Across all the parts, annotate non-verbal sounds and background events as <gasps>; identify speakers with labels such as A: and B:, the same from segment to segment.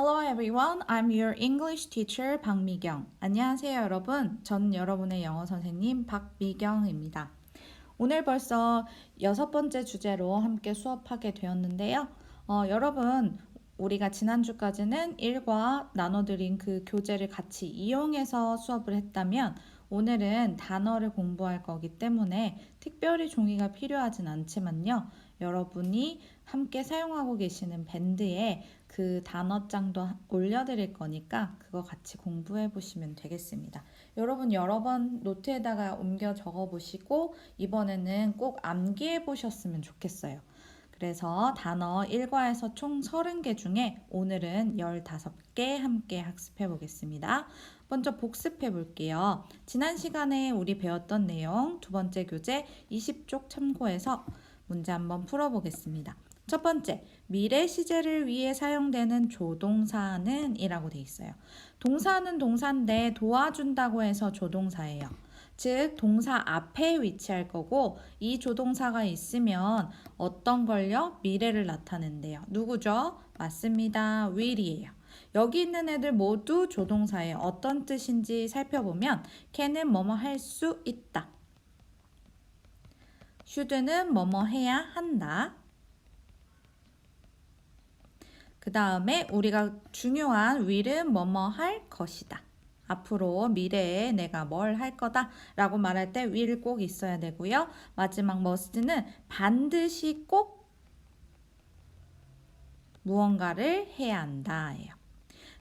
A: Hello everyone, I'm your English teacher 박미경. 안녕하세요 여러분. 전 여러분의 영어 선생님 박미경입니다. 오늘 벌써 여섯 번째 주제로 함께 수업하게 되었는데요. 어, 여러분, 우리가 지난주까지는 일과 나눠드린 그 교재를 같이 이용해서 수업을 했다면 오늘은 단어를 공부할 거기 때문에 특별히 종이가 필요하진 않지만요. 여러분이 함께 사용하고 계시는 밴드에 그 단어장도 올려드릴 거니까 그거 같이 공부해 보시면 되겠습니다. 여러분 여러 번 노트에다가 옮겨 적어 보시고 이번에는 꼭 암기해 보셨으면 좋겠어요. 그래서 단어 1과에서 총 30개 중에 오늘은 15개 함께 학습해 보겠습니다. 먼저 복습해 볼게요. 지난 시간에 우리 배웠던 내용 두 번째 교재 20쪽 참고해서 문제 한번 풀어 보겠습니다. 첫 번째, 미래 시제를 위해 사용되는 조동사는 이라고 돼 있어요. 동사는 동사인데 도와준다고 해서 조동사예요. 즉, 동사 앞에 위치할 거고 이 조동사가 있으면 어떤 걸요? 미래를 나타낸대요. 누구죠? 맞습니다. will이에요. 여기 있는 애들 모두 조동사예요. 어떤 뜻인지 살펴보면 can은 뭐뭐 할 수 있다. should는 뭐뭐 해야 한다. 그 다음에 우리가 중요한 will은 뭐뭐 할 것이다. 앞으로 미래에 내가 뭘 할 거다 라고 말할 때 will 꼭 있어야 되고요. 마지막 must는 반드시 꼭 무언가를 해야 한다예요.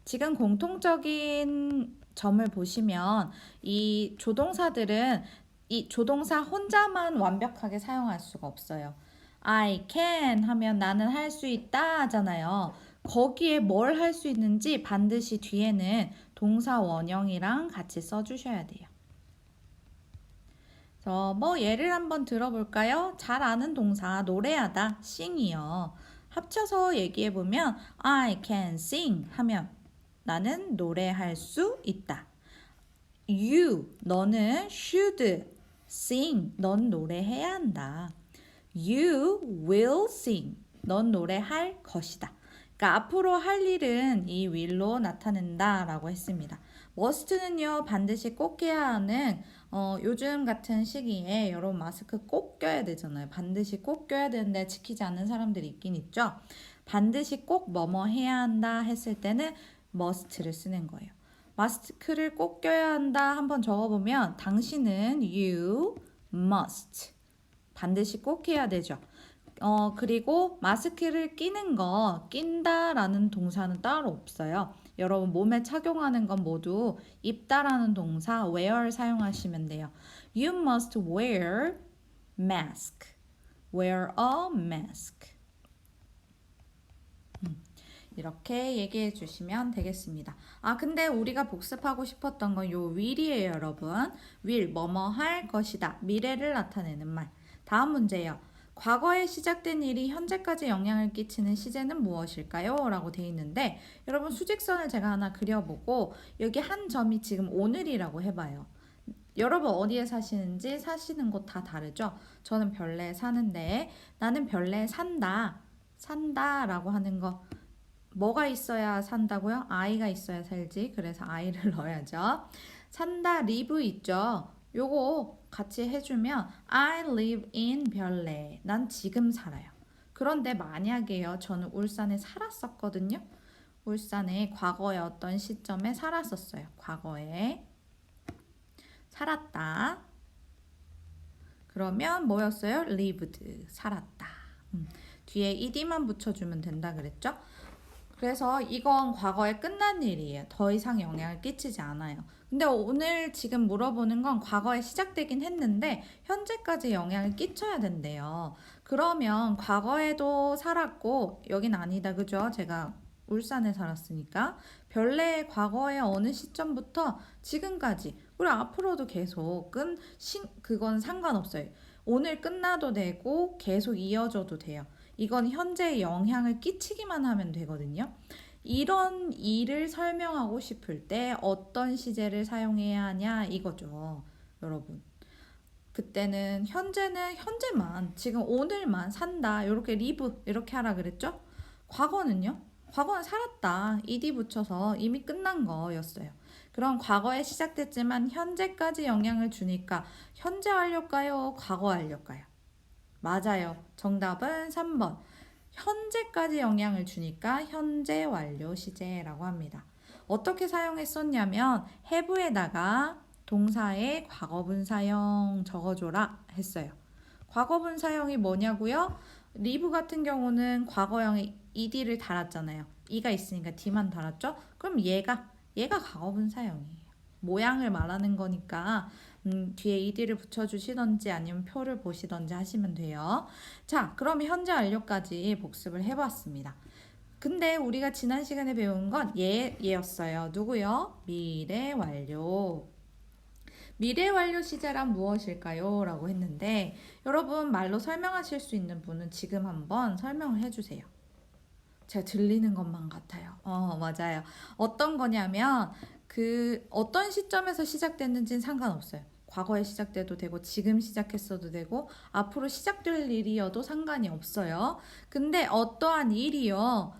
A: 지금 공통적인 점을 보시면 이 조동사들은 이 조동사 혼자만 완벽하게 사용할 수가 없어요. I can 하면 나는 할 수 있다 하잖아요. 거기에 뭘 할 수 있는지 반드시 뒤에는 동사 원형이랑 같이 써주셔야 돼요. 그래서 뭐 예를 한번 들어볼까요? 잘 아는 동사 노래하다 sing이요. 합쳐서 얘기해 보면 I can sing 하면 나는 노래할 수 있다. You 너는 should sing 넌 노래해야 한다. You will sing 넌 노래할 것이다. 그러니까 앞으로 할 일은 이 will로 나타낸다라고 했습니다. must는요 반드시 꼭 해야 하는 어, 요즘 같은 시기에 여러분 마스크 꼭 껴야 되잖아요. 반드시 꼭 껴야 되는데 지키지 않는 사람들이 있긴 있죠. 반드시 꼭 뭐뭐 해야 한다 했을 때는 must를 쓰는 거예요. 마스크를 꼭 껴야 한다 한번 적어보면 당신은 you must 반드시 꼭 해야 되죠. 어, 그리고 마스크를 끼는 거, 낀다라는 동사는 따로 없어요. 여러분 몸에 착용하는 건 모두 입다라는 동사 wear 사용하시면 돼요. You must wear mask. wear a mask. 음, 이렇게 얘기해 주시면 되겠습니다. 아, 근데 우리가 복습하고 싶었던 건 요 will이에요, 여러분. will, 뭐뭐 할 것이다. 미래를 나타내는 말. 다음 문제예요. 과거에 시작된 일이 현재까지 영향을 끼치는 시제는 무엇일까요? 라고 돼 있는데 여러분 수직선을 제가 하나 그려보고 여기 한 점이 지금 오늘이라고 해봐요. 여러분 어디에 사시는지 사시는 곳 다 다르죠? 저는 별내 사는데 나는 별내 산다. 산다 라고 하는 거 뭐가 있어야 산다고요? 아이가 있어야 살지. 그래서 아이를 <laughs> 넣어야죠. 산다 리브 있죠? 요거 같이 해주면 I live in 별내. 난 지금 살아요. 그런데 만약에요. 저는 울산에 살았었거든요. 울산에 과거의 어떤 시점에 살았었어요. 과거에 살았다. 그러면 뭐였어요? lived. 살았다. 음, 뒤에 ed만 붙여주면 된다 그랬죠? 그래서 이건 과거에 끝난 일이에요. 더 이상 영향을 끼치지 않아요. 근데 오늘 지금 물어보는 건 과거에 시작되긴 했는데 현재까지 영향을 끼쳐야 된대요. 그러면 과거에도 살았고 여긴 아니다 그죠? 제가 울산에 살았으니까 별내의 과거의 어느 시점부터 지금까지 그리고 앞으로도 계속 끈 신, 그건 상관없어요. 오늘 끝나도 되고 계속 이어져도 돼요. 이건 현재에 영향을 끼치기만 하면 되거든요. 이런 일을 설명하고 싶을 때 어떤 시제를 사용해야 하냐 이거죠. 여러분. 그때는 현재는 현재만 지금 오늘만 산다 이렇게 리브 이렇게 하라 그랬죠? 과거는요? 과거는 살았다. ed 붙여서 이미 끝난 거였어요. 그럼 과거에 시작됐지만 현재까지 영향을 주니까 현재 완료일까요? 과거 완료일까요? 맞아요. 정답은 3번. 현재까지 영향을 주니까 현재 완료 시제라고 합니다. 어떻게 사용했었냐면 have에다가 동사의 과거분 사용 적어줘라 했어요. 과거분 사용이 뭐냐고요? 리브 같은 경우는 과거형에 ed를 달았잖아요. e가 있으니까 d만 달았죠? 그럼 얘가 얘가 과거분 사용이에요. 모양을 말하는 거니까 음, 뒤에 ed를 붙여주시던지 아니면 표를 보시던지 하시면 돼요. 자, 그럼 현재 완료까지 복습을 해봤습니다. 근데 우리가 지난 시간에 배운 건 얘, 얘였어요. 누구요? 미래 완료. 미래 완료 시제란 무엇일까요? 라고 했는데 여러분 말로 설명하실 수 있는 분은 지금 한번 설명을 해주세요. 제가 들리는 것만 같아요. 어, 맞아요. 어떤 거냐면 그 어떤 시점에서 시작됐는지는 상관없어요. 과거에 시작돼도 되고 지금 시작했어도 되고 앞으로 시작될 일이어도 상관이 없어요. 근데 어떠한 일이요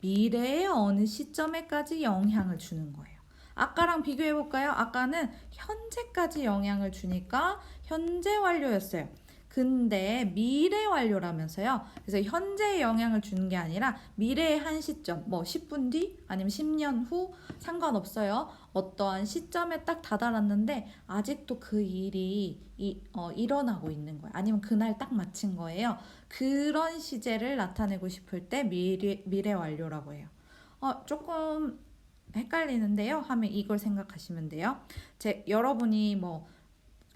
A: 미래의 어느 시점에까지 영향을 주는 거예요. 아까랑 비교해 볼까요? 아까는 현재까지 영향을 주니까 현재 완료였어요. 근데 미래 완료라면서요. 그래서 현재에 영향을 주는 게 아니라 미래의 한 시점, 뭐 10분 뒤 아니면 10년 후 상관없어요. 어떠한 시점에 딱 다다랐는데 아직도 그 일이 이, 어, 일어나고 있는 거예요. 아니면 그날 딱 마친 거예요. 그런 시제를 나타내고 싶을 때 미래, 미래 완료라고 해요. 어, 조금 헷갈리는데요. 하면 이걸 생각하시면 돼요. 제 여러분이 뭐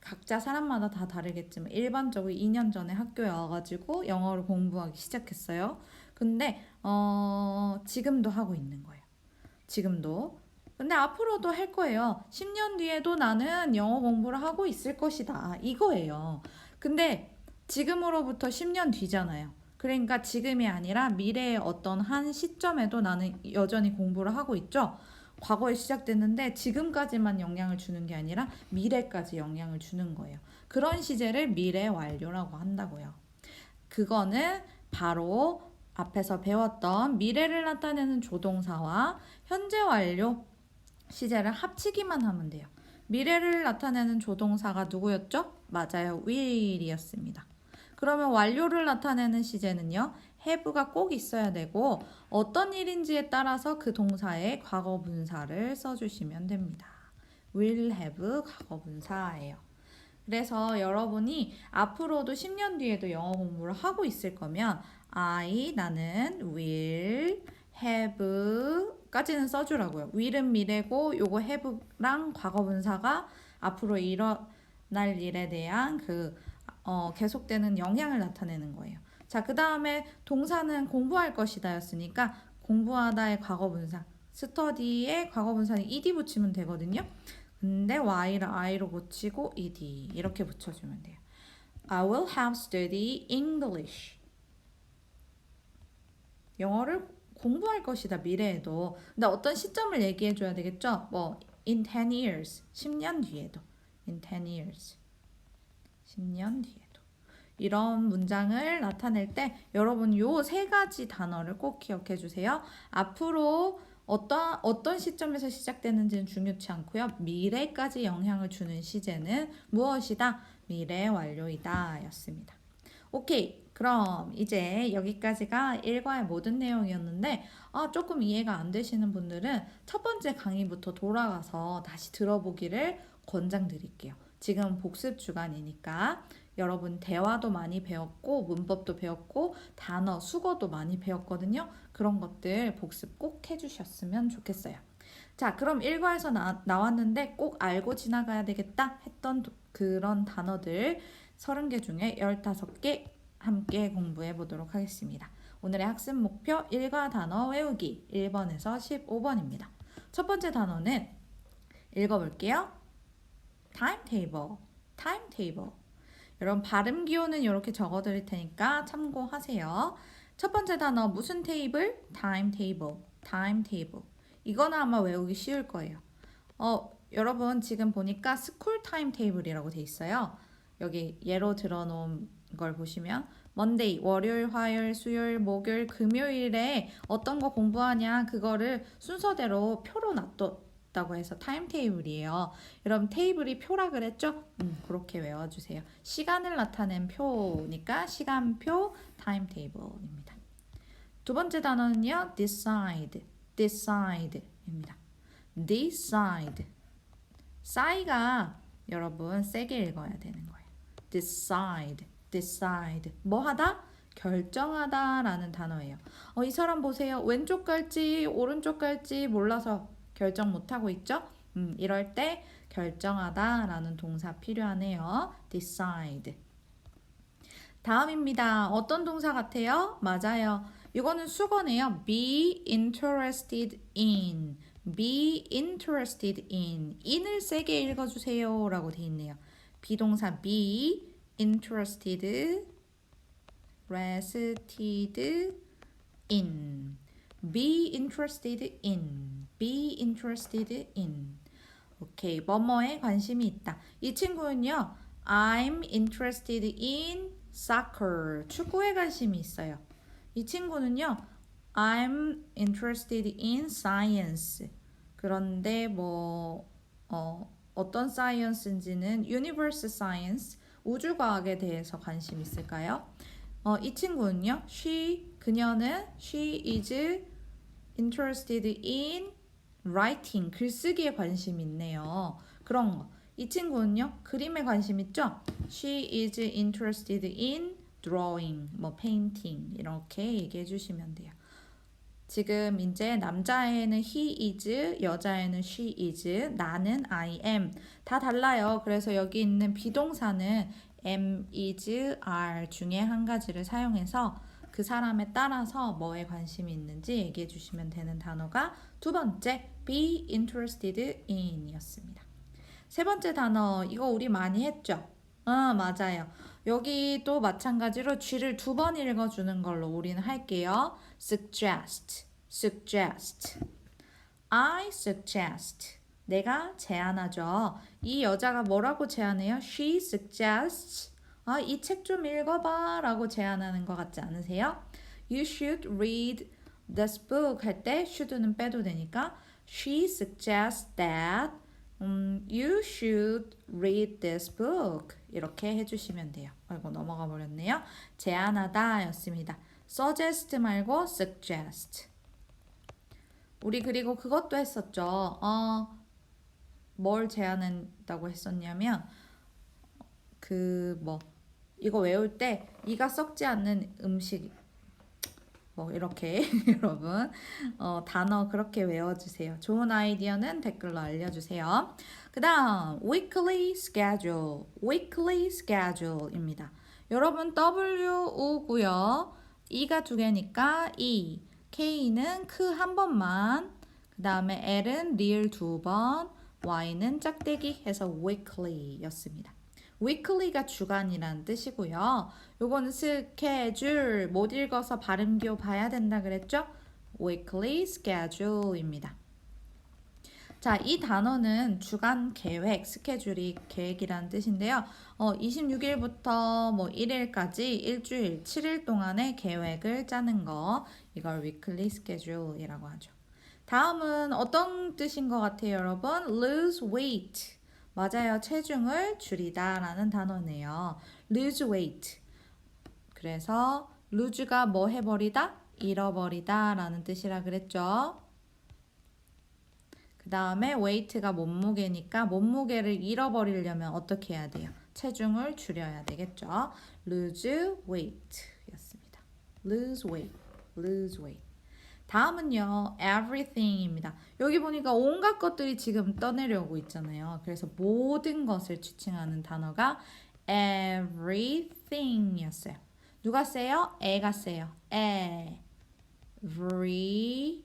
A: 각자 사람마다 다 다르겠지만 일반적으로 2년 전에 학교에 와가지고 영어를 공부하기 시작했어요. 근데 어, 지금도 하고 있는 거예요. 지금도. 근데 앞으로도 할 거예요. 10년 뒤에도 나는 영어 공부를 하고 있을 것이다. 이거예요. 근데 지금으로부터 10년 뒤잖아요. 그러니까 지금이 아니라 미래의 어떤 한 시점에도 나는 여전히 공부를 하고 있죠. 과거에 시작됐는데 지금까지만 영향을 주는 게 아니라 미래까지 영향을 주는 거예요. 그런 시제를 미래 완료라고 한다고요. 그거는 바로 앞에서 배웠던 미래를 나타내는 조동사와 현재 완료 시제를 합치기만 하면 돼요. 미래를 나타내는 조동사가 누구였죠? 맞아요. will이었습니다. 그러면 완료를 나타내는 시제는요. Have가 꼭 있어야 되고 어떤 일인지에 따라서 그 동사의 과거 분사를 써주시면 됩니다. will have 과거 분사예요. 그래서 여러분이 앞으로도 10년 뒤에도 영어 공부를 하고 있을 거면 I 나는 will have 까지는 써주라고요. will은 미래고 요거 have랑 과거 분사가 앞으로 일어날 일에 대한 그 어, 계속되는 영향을 나타내는 거예요. 자, 그 다음에 동사는 공부할 것이다 였으니까 공부하다의 과거분사. 스터디의 과거분사는 ed 붙이면 되거든요. 근데 y를 i로 붙이고 ed 이렇게 붙여주면 돼요. I will have study English. 영어를 공부할 것이다 미래에도. 근데 어떤 시점을 얘기해 줘야 되겠죠? 뭐 in 10 years. 10년 뒤에도. in 10 years. 10년 뒤에도. 이런 문장을 나타낼 때 여러분 요 세 가지 단어를 꼭 기억해 주세요. 앞으로 어떤 어떤 시점에서 시작되는지는 중요치 않고요. 미래까지 영향을 주는 시제는 무엇이다? 미래 완료이다였습니다. 오케이. 그럼 이제 여기까지가 일과의 모든 내용이었는데 아, 조금 이해가 안 되시는 분들은 첫 번째 강의부터 돌아가서 다시 들어보기를 권장드릴게요. 지금 복습 주간이니까 여러분 대화도 많이 배웠고 문법도 배웠고 단어 수거도 많이 배웠거든요. 그런 것들 복습 꼭 해주셨으면 좋겠어요. 자, 그럼 일과에서 나, 나왔는데 꼭 알고 지나가야 되겠다 했던 도, 그런 단어들 30개 중에 15개 함께 공부해 보도록 하겠습니다. 오늘의 학습 목표 일과 단어 외우기 1번에서 15번입니다. 첫 번째 단어는 읽어볼게요. timetable, timetable. 여러분 발음 기호는 이렇게 적어드릴 테니까 참고하세요. 첫 번째 단어 무슨 테이블? timetable, timetable. 이거는 아마 외우기 쉬울 거예요. 어, 여러분 지금 보니까 스쿨 타임 테이블이라고 돼 있어요. 여기 예로 들어놓은 걸 보시면 Monday 월요일, 화요일, 수요일, 목요일, 금요일에 어떤 거 공부하냐 그거를 순서대로 표로 놔뒀 다고 해서 타임 테이블이에요. 여러분 테이블이 표라 그랬죠? 음, 그렇게 외워주세요. 시간을 나타낸 표니까 시간표 타임 테이블입니다. 두 번째 단어는요, decide, decide입니다. decide. 싸이가 여러분 세게 읽어야 되는 거예요. decide, decide. 뭐 하다? 결정하다라는 단어예요. 어, 이 사람 보세요. 왼쪽 갈지 오른쪽 갈지 몰라서 결정 못 하고 있죠? 음, 이럴 때 결정하다 라는 동사 필요하네요. decide. 다음입니다. 어떤 동사 같아요? 맞아요. 이거는 수거네요. be interested in. be interested in. in을 세게 읽어주세요. 라고 돼 있네요. 비동사 be interested rested in. be interested in. Be interested in. 오케이. 뭐뭐에 관심이 있다. 이 친구는요. I'm interested in soccer. 축구에 관심이 있어요. 이 친구는요. I'm interested in science. 그런데 뭐 어, 어떤 science인지는 universe science, 우주과학에 대해서 관심 있을까요? 어, 이 친구는요. she 그녀는 she is interested in writing 글쓰기에 관심 있네요. 그런 거. 이 친구는요. 그림에 관심 있죠? She is interested in drawing, 뭐 painting 이렇게 얘기해 주시면 돼요. 지금 이제 남자애는 he is, 여자애는 she is, 나는 I am 다 달라요. 그래서 여기 있는 비동사는 am, is, are 중에 한 가지를 사용해서 그 사람에 따라서 뭐에 관심이 있는지 얘기해 주시면 되는 단어가 두 번째 be interested in이었습니다. 세 번째 단어 이거 우리 많이 했죠? 어 맞아요. 여기도 마찬가지로 G를 두 번 읽어주는 걸로 우리는 할게요. suggest, suggest. I suggest. 내가 제안하죠. 이 여자가 뭐라고 제안해요? She suggests. 아, 이 책 좀 읽어봐 라고 제안하는 것 같지 않으세요? You should read this book 할 때 should는 빼도 되니까 She suggests that 음, you should read this book. 이렇게 해주시면 돼요. 아이고, 넘어가 버렸네요. 제안하다 였습니다. suggest 말고 suggest. 우리 그리고 그것도 했었죠. 어, 뭘 제안한다고 했었냐면, 그, 뭐, 이거 외울 때, 이가 썩지 않는 음식, 뭐 이렇게 <laughs> 여러분 어, 단어 그렇게 외워주세요. 좋은 아이디어는 댓글로 알려주세요. 그 다음 weekly schedule, weekly schedule입니다. 여러분 WU고요. E가 두 개니까 E, K는 크 한 번만, 그 다음에 L은 리을 두 번, Y는 짝대기 해서 weekly였습니다. Weekly가 주간이라는 뜻이고요. 요거는 스케줄 못 읽어서 발음교 봐야 된다 그랬죠? weekly schedule입니다. 자, 이 단어는 주간 계획, 스케줄이 계획이라는 뜻인데요. 어, 26일부터 뭐 1일까지 일주일, 7일 동안의 계획을 짜는 거, 이걸 weekly schedule이라고 하죠. 다음은 어떤 뜻인 것 같아요, 여러분? lose weight. 맞아요. 체중을 줄이다 라는 단어네요. lose weight. 그래서 lose가 뭐 해버리다? 잃어버리다 라는 뜻이라 그랬죠. 그 다음에 weight가 몸무게니까 몸무게를 잃어버리려면 어떻게 해야 돼요? 체중을 줄여야 되겠죠. lose weight 였습니다. lose weight, lose weight. 다음은요, everything입니다. 여기 보니까 온갖 것들이 지금 떠내려오고 있잖아요. 그래서 모든 것을 지칭하는 단어가 everything이었어요. 누가 세요? 애가 세요. every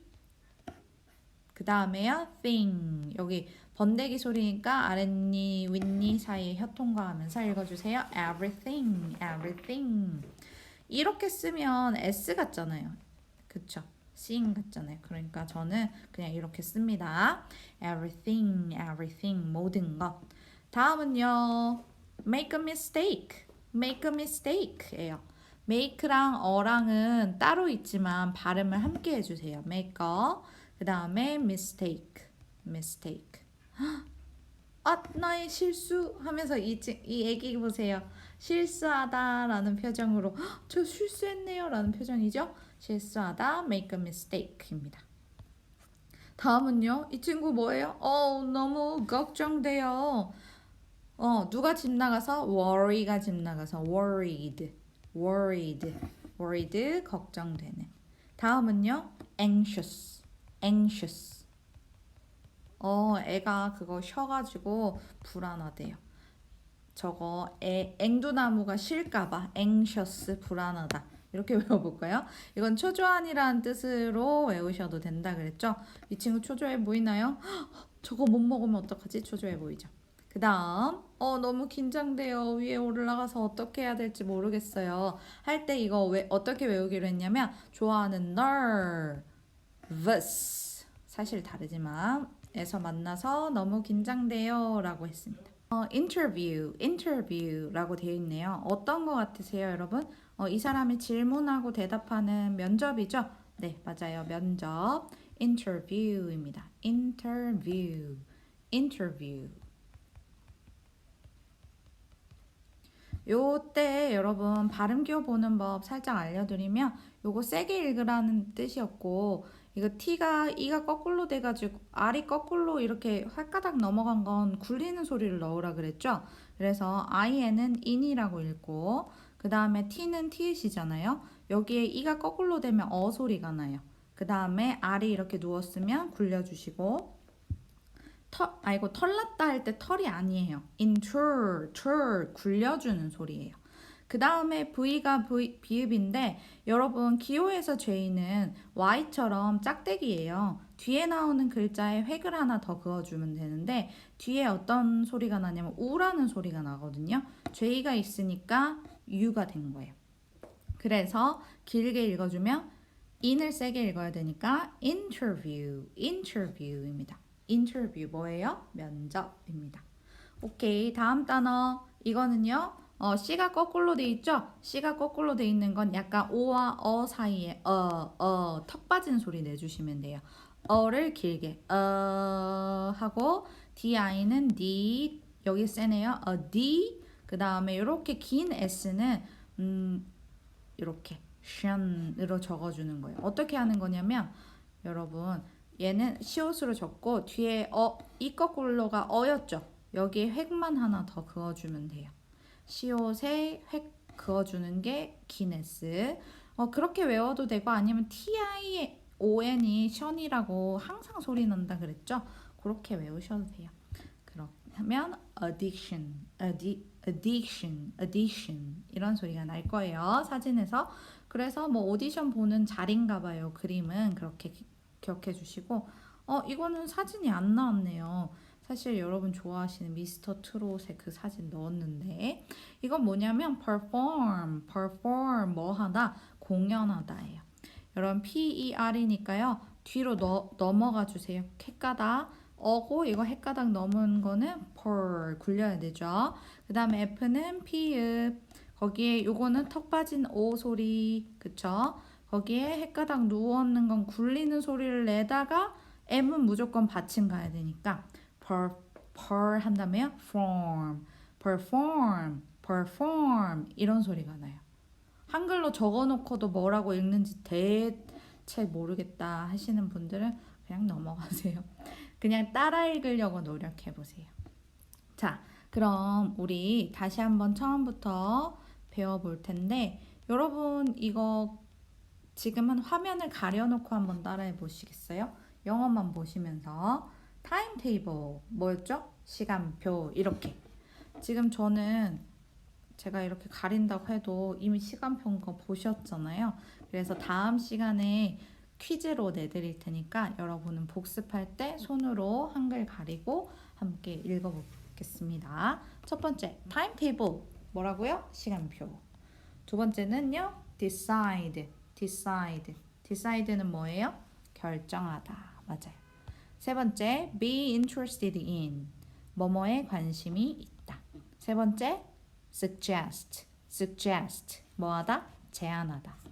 A: 그 다음에요, thing. 여기 번데기 소리니까 아랫니, 윗니 사이에 혀 통과하면서 읽어주세요. everything, everything. 이렇게 쓰면 s 같잖아요. 그쵸? Seeing 같잖아요. 그러니까 저는 그냥 이렇게 씁니다. everything, everything, 모든 것. 다음은요, make a mistake, make a mistake예요. make랑 어랑은 따로 있지만 발음을 함께 해주세요. make a 그 다음에 mistake, mistake. 아 나의 실수 하면서 이, 지- 이 애기 보세요. 실수하다라는 표정으로 "헉, 저 실수했네요라는 표정이죠. 실수하다 make a mistake입니다. 다음은요. 이 친구 뭐예요? 어 너무 걱정돼요. 어 누가 집 나가서 worry가 집 나가서 worried, worried, worried 걱정되는. 다음은요. anxious, anxious. 어 애가 그거 쉬어가지고 불안하대요. 저거 애 앵두나무가 실까봐 anxious 불안하다. 이렇게 <laughs> 외워볼까요? 이건 초조한이라는 뜻으로 외우셔도 된다 그랬죠? 이 친구 초조해 보이나요? 헉, <gasps> 저거 못 먹으면 어떡하지? 초조해 보이죠? 그 다음, 어, 너무 긴장돼요. 위에 올라가서 어떻게 해야 될지 모르겠어요. 할 때 이거 왜, 어떻게 외우기로 했냐면, 좋아하는 nervous. 사실 다르지만, 에서 만나서 너무 긴장돼요. 라고 했습니다. 어, interview, interview라고 되어 있네요. 어떤 거 같으세요, 여러분? 어, 이 사람이 질문하고 대답하는 면접이죠? 네, 맞아요. 면접. interview입니다. interview, interview. 요때 여러분 발음 기호 보는 법 살짝 알려드리면 요거 세게 읽으라는 뜻이었고 이거 T가 E가 거꾸로 돼가지고 R이 거꾸로 이렇게 활가닥 넘어간 건 굴리는 소리를 넣으라 그랬죠. 그래서 I에는 in이라고 읽고 그 다음에 T는 T이잖아요. 여기에 E가 거꾸로 되면 어 소리가 나요. 그 다음에 R이 이렇게 누웠으면 굴려주시고 털, 아이고 털났다 할 때 털이 아니에요. inter, ter 굴려주는 소리예요. 그 다음에 V가 V, 비읍인데 여러분 기호에서 J는 Y처럼 짝대기예요. 뒤에 나오는 글자에 획을 하나 더 그어주면 되는데 뒤에 어떤 소리가 나냐면 우라는 소리가 나거든요. J가 있으니까 U가 된 거예요. 그래서 길게 읽어주면 in을 세게 읽어야 되니까 interview, interview입니다. interview 뭐예요? 면접입니다. 오케이 다음 단어 이거는요 어, C가 거꾸로 돼 있죠? C가 거꾸로 돼 있는 건 약간 O와 어 사이에 어, 어, 턱 빠진 소리 내주시면 돼요. 어를 길게 어 하고 DI는 D 여기 세네요. 어, D 그 다음에 이렇게 긴 S는 음 이렇게 션으로 적어주는 거예요. 어떻게 하는 거냐면 여러분 얘는 시옷으로 적고 뒤에 어, 이 거꾸로가 어였죠. 여기에 획만 하나 더 그어주면 돼요. 시옷에 획 그어주는 게 기네스. 어, 그렇게 외워도 되고 아니면 TI ON이 션이라고 항상 소리 난다 그랬죠. 그렇게 외우셔도 돼요. 그러면 addiction, addi, addiction, addiction 이런 소리가 날 거예요. 사진에서. 그래서 뭐 오디션 보는 자리인가 봐요. 그림은 그렇게 기- 기억해 주시고 어 이거는 사진이 안 나왔네요. 사실 여러분 좋아하시는 미스터 트롯의 그 사진 넣었는데 이건 뭐냐면 perform, perform 뭐 하다 공연하다예요. 여러분 PER이니까요 뒤로 너, 넘어가 주세요. 헷가다 어고 이거 헷가닥 넘은 거는 per 굴려야 되죠. 그 다음에 F는 피읍 거기에 요거는 턱 빠진 O 소리 그쵸? 거기에 헷가닥 누웠는 건 굴리는 소리를 내다가 M은 무조건 받침 가야 되니까 per, 한다면 form, perform, perform 이런 소리가 나요. 한글로 적어놓고도 뭐라고 읽는지 대체 모르겠다 하시는 분들은 그냥 넘어가세요. 그냥 따라 읽으려고 노력해 보세요. 자, 그럼 우리 다시 한번 처음부터 배워볼 텐데 여러분 이거 지금은 화면을 가려놓고 한번 따라해 보시겠어요? 영어만 보시면서 타임 테이블 뭐였죠? 시간표 이렇게 지금 저는 제가 이렇게 가린다고 해도 이미 시간표인 거 보셨잖아요. 그래서 다음 시간에 퀴즈로 내드릴 테니까 여러분은 복습할 때 손으로 한글 가리고 함께 읽어보겠습니다. 첫 번째 타임테이블 뭐라고요? 시간표. 두 번째는요 decide, decide, decide는 뭐예요? 결정하다 맞아요. 세 번째 be interested in 뭐뭐에 관심이 있다. 세 번째 suggest, suggest 뭐하다 제한하다.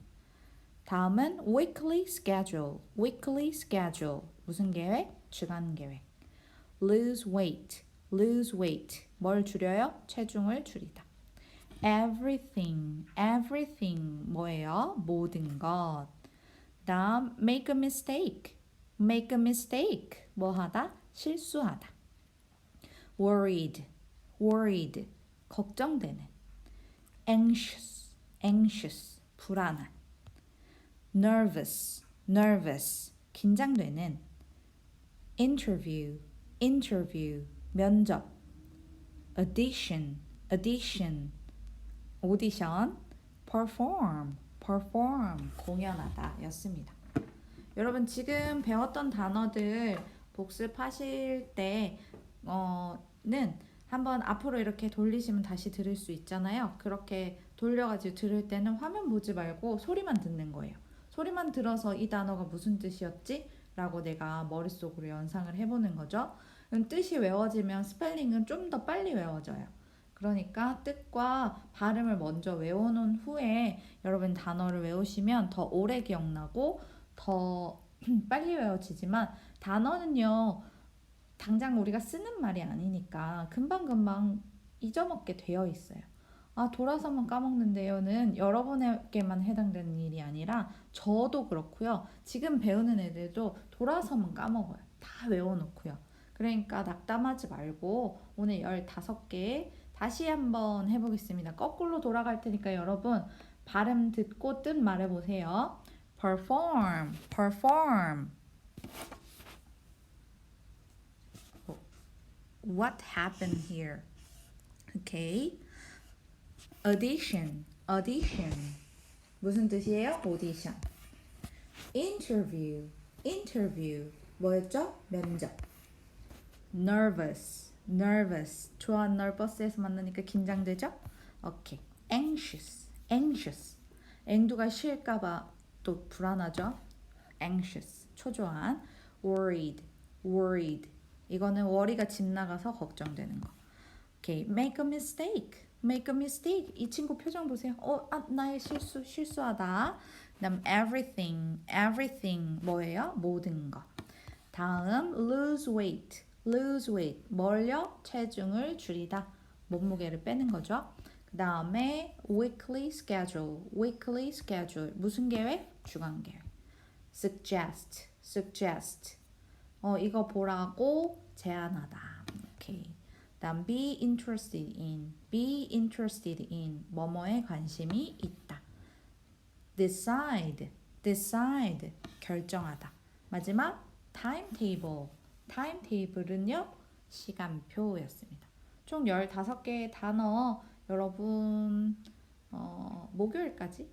A: 다음은 weekly schedule. weekly schedule. 무슨 계획? 주간 계획. lose weight. lose weight. 뭘 줄여요? 체중을 줄이다. everything. everything. 뭐예요? 모든 것. 다음 make a mistake. make a mistake. 뭐 하다? 실수하다. worried. worried. 걱정되는. anxious. anxious. 불안한. Nervous, nervous, 긴장되는 interview, interview, 면접 audition, audition, audition, perform, perform, 공연하다 였습니다. 여러분 지금 배웠던 단어들 복습하실 때는 한번 앞으로 이렇게 돌리시면 다시 들을 수 있잖아요. 그렇게 돌려가지고 들을 때는 화면 보지 말고 소리만 듣는 거예요. 소리만 들어서 이 단어가 무슨 뜻이었지? 라고 내가 머릿속으로 연상을 해보는 거죠. 그럼 뜻이 외워지면 스펠링은 좀 더 빨리 외워져요. 그러니까 뜻과 발음을 먼저 외워놓은 후에 여러분 단어를 외우시면 더 오래 기억나고 더 <clears throat> 빨리 외워지지만 단어는요 당장 우리가 쓰는 말이 아니니까 금방금방 잊어먹게 되어 있어요. 아, 돌아서만 까먹는데요는 여러분에게만 해당되는 일이 아니라 저도 그렇고요. 지금 배우는 애들도 돌아서만 까먹어요. 다 외워놓고요. 그러니까 낙담하지 말고 오늘 15개 다시 한번 해보겠습니다. 거꾸로 돌아갈 테니까 여러분 발음 듣고 뜻 말해보세요. perform, perform. What happened here? Okay. audition, audition. 무슨 뜻이에요? audition. interview, interview. 뭐였죠? 면접. nervous, nervous. 좋아, nervous에서 만나니까 긴장되죠? 오케이. anxious, anxious. 앵두가 쉴까봐 또 불안하죠? anxious. 초조한. worried, worried. 이거는 worry가 집 나가서 걱정되는 거. 오케이. make a mistake. Make a mistake. 이 친구 표정 보세요. 어, 아, 나의 실수, 실수하다. 그다음 everything, everything 뭐예요? 모든 거. 다음 lose weight, lose weight. 뭘요? 체중을 줄이다. 몸무게를 빼는 거죠. 그 다음에 weekly schedule, weekly schedule. 무슨 계획? 주간 계획. suggest, suggest. 어, 이거 보라고 제안하다. 오케이. 다음 be interested in, be interested in 뭐뭐에 관심이 있다. decide, decide 결정하다. 마지막 timetable, timetable은요 시간표였습니다. 총 15개의 단어 여러분 어, 목요일까지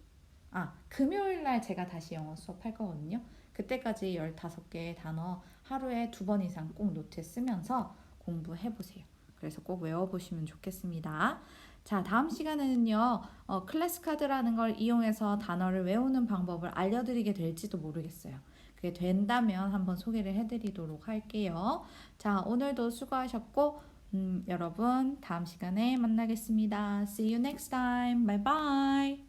A: 아 금요일 날 제가 다시 영어 수업할 거거든요. 그때까지 15개의 단어 하루에 두 번 이상 꼭 노트에 쓰면서 공부해 보세요. 그래서 꼭 외워보시면 좋겠습니다. 자, 다음 시간에는요, 어, 클래스 카드라는 걸 이용해서 단어를 외우는 방법을 알려드리게 될지도 모르겠어요. 그게 된다면 한번 소개를 해드리도록 할게요. 자, 오늘도 수고하셨고, 음, 여러분, 다음 시간에 만나겠습니다. See you next time. Bye bye.